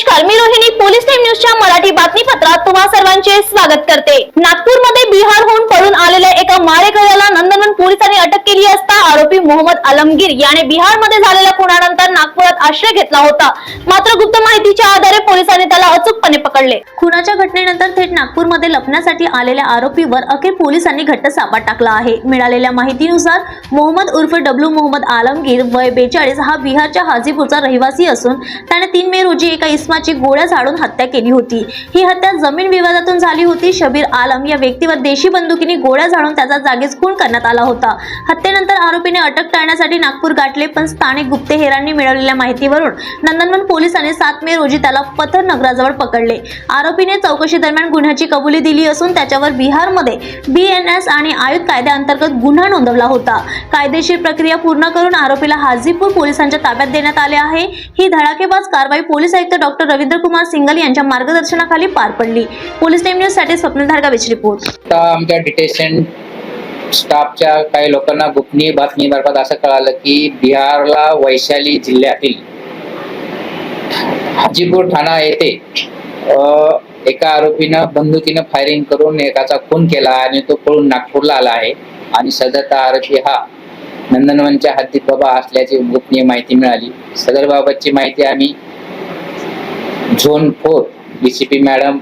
नमस्कार मी Rohini. Police time न्यूजच्या मराठी बातमीपत्रात तुम्हा सर्वांचे स्वागत करते. नागपूरमध्ये होऊन नंदनवन पोलिसांनी अटक केली असता आरोपी मोहम्मद आलमगीर याने बिहारमध्ये झालेल्या खुनानंतर नागपुरात आश्रय घेतला होता. मात्र गुप्त माहितीच्या आधारे पोलिसांनी त्याला अचूकपणे पकडले. खुनाच्या घटनेनंतर थेट नागपूरमध्ये लपण्यासाठी आलेल्या आरोपीवर अखेर पोलिसांनी घट्ट सापा टाकला आहे. मिळालेल्या माहितीनुसार मोहम्मद उर्फ डब्ल्यू मोहम्मद आलमगीर वय बेचाळीस हा बिहारच्या हाजीपूरचा रहिवासी असून त्याने तीन मे रोजी एका इस्माची गोळ्या झाडून हत्या केली होती. ही हत्या जमीन विवादातून झाली होती. शबीर आलम या व्यक्तीवर देशी बंदुकीने गोळ्या झाडून त्याचा जागीच खून करण्यात आला होता. हत्येनंतर आरोपीने अटक टाळण्यासाठी नागपूर गाठले पण स्थानिक गुप्तहेरांनी मिळवलेल्या माहितीवरून नंदनवन पोलिसांनी सात मे रोजी त्याला पथर नगराजवळ पकडले. आरोपीने चौकशी दरम्यान गुन्ह्याची कबुली दिली असून त्याच्यावर बिहारमध्ये बी एन एस आणि आयुध कायद्याअंतर्गत गुन्हा नोंदवला होता. कायदेशीर प्रक्रिया पूर्ण करून आरोपीला हाजीपूर पोलिसांच्या ताब्यात देण्यात आले आहे. ही धडाकेबाज कारवाई पोलीस आयुक्त डॉक्टर रवींद्र कुमार सिंगल यांच्या मार्गदर्शनाखाली पार पडली. पोलीस टाइम न्यूजसाठी स्वप्नधार विच रिपोर्ट. आमच्या डिटेशन स्टाफच्या काही लोकांना गोपनीय बातमीमार्फत असं कळालं की बिहारला वैशाली जिल्ह्यातील हाजीपूर ठाणा येथे एका आरोपीनं बंदुकीनं फायरिंग करून एकाचा खून केला आणि तो पळून नागपूरला आला आहे. आणि सदरचा आरोपी हा नंदनवनच्या हद्दीत बाबा असल्याची गोपनीय माहिती मिळाली. सदर बाबतची माहिती आम्ही zone four D C P madam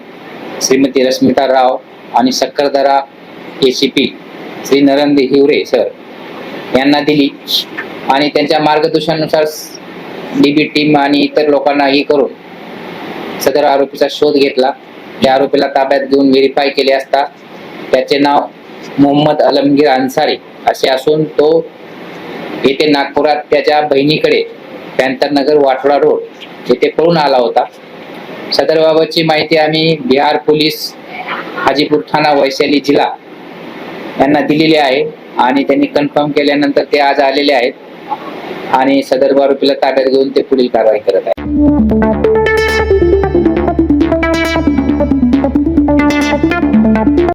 Shrimati Rashmita Rao आणि Sakkardara A C P Shri Narendra Hiware sir यांना दिली. आणि त्यांच्या मार्गदर्शनानुसार डीबी टीम आणि इतर लोकांना हे करून सदर आरोपीचा शोध घेतला. त्या आरोपीला ताब्यात घेऊन व्हेरीफाय केले असता त्याचे नाव मोहम्मद अलमगीर अन्सारी असे असून तो येथे नागपुरात त्याच्या बहिणीकडे पॅन्थरनगर वाठोडा रोड येथे पळून आला होता. सदरबाबतची माहिती आम्ही बिहार पोलीस हाजीपूर ठाणा वैशाली जिल्हा यांना दिलेली आहे आणि त्यांनी कन्फर्म केल्यानंतर ते आज आलेले आहेत. आणि सदर आरोपीला ताब्यात घेऊन ते पुढील कारवाई करत आहेत.